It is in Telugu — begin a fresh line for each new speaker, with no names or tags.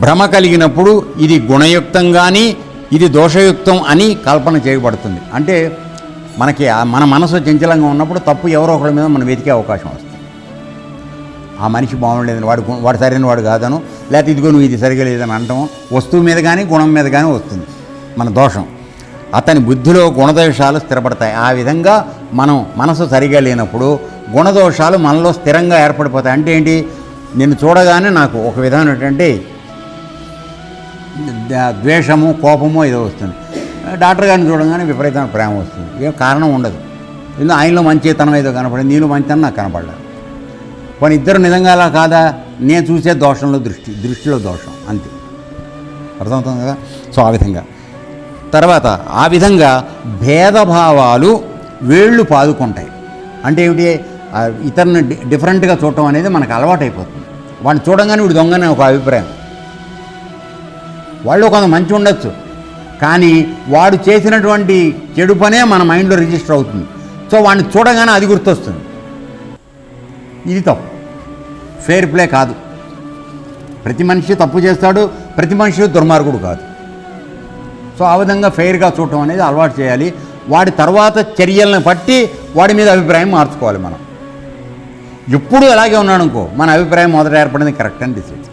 భ్రమ కలిగినప్పుడు ఇది గుణయుక్తం కానీ ఇది దోషయుక్తం అని కల్పన చేయబడుతుంది. అంటే మనకి మన మనసు చంచలంగా ఉన్నప్పుడు తప్పు ఎవరో ఒకరి మీద మనం వెతికే అవకాశం వస్తుంది. ఆ మనిషి బాగుండేదని వాడు వాడు సరైన వాడు కాదను లేకపోతే ఇదిగో నువ్వు ఇది సరిగా లేదని అనటం వస్తువు మీద కానీ గుణం మీద కానీ వస్తుంది మన దోషం. అతని బుద్ధిలో గుణదోషాలు స్థిరపడతాయి. ఆ విధంగా మనం మనసు సరిగా లేనప్పుడు గుణదోషాలు మనలో స్థిరంగా ఏర్పడిపోతాయి. అంటే ఏంటి? నేను చూడగానే నాకు ఒక విధమైనటువంటి ద్వేషము కోపము ఏదో వస్తుంది. డాక్టర్ గారిని చూడగానే విపరీతమైన ప్రేమ వస్తుంది. ఏం కారణం ఉండదు. ఎందుకు? ఆయనలో మంచితనం ఏదో కనపడింది నీలో మంచితనం నాకు కనపడలేదు. పోనీ ఇద్దరు నిజంగా అలా కాదా? నేను చూసే దోషంలో దృష్టి దృష్టిలో దోషం అంతే. అర్థమవుతుంది కదా? సో ఆ విధంగా. తర్వాత ఆ విధంగా భేదభావాలు వేళ్ళు పాదుకుంటాయి. అంటే ఏమిటి? ఇతరుని డిఫరెంట్గా చూడటం అనేది మనకు అలవాటైపోతుంది. వాడిని చూడంగానే వీడు దొంగనే ఒక అభిప్రాయం. వాళ్ళు కొంత మంచి ఉండొచ్చు. కానీ వాడు చేసినటువంటి చెడు పనే మన మైండ్లో రిజిస్టర్ అవుతుంది. సో వాడిని చూడగానే అది గుర్తొస్తుంది. ఇది తప్పు. ఫెయిర్ ప్లే కాదు. ప్రతి మనిషి తప్పు చేస్తాడు ప్రతి మనిషి దుర్మార్గుడు కాదు. సో ఆ విధంగా ఫెయిర్గా చూడటం అనేది అలవాటు చేయాలి. వాడి తర్వాత చర్యలను బట్టి వాడి మీద అభిప్రాయం మార్చుకోవాలి మనం. ఎప్పుడు అలాగే ఉన్నాడు అనుకో మన అభిప్రాయం మొదట ఏర్పడింది కరెక్ట్ అని డిసైడ్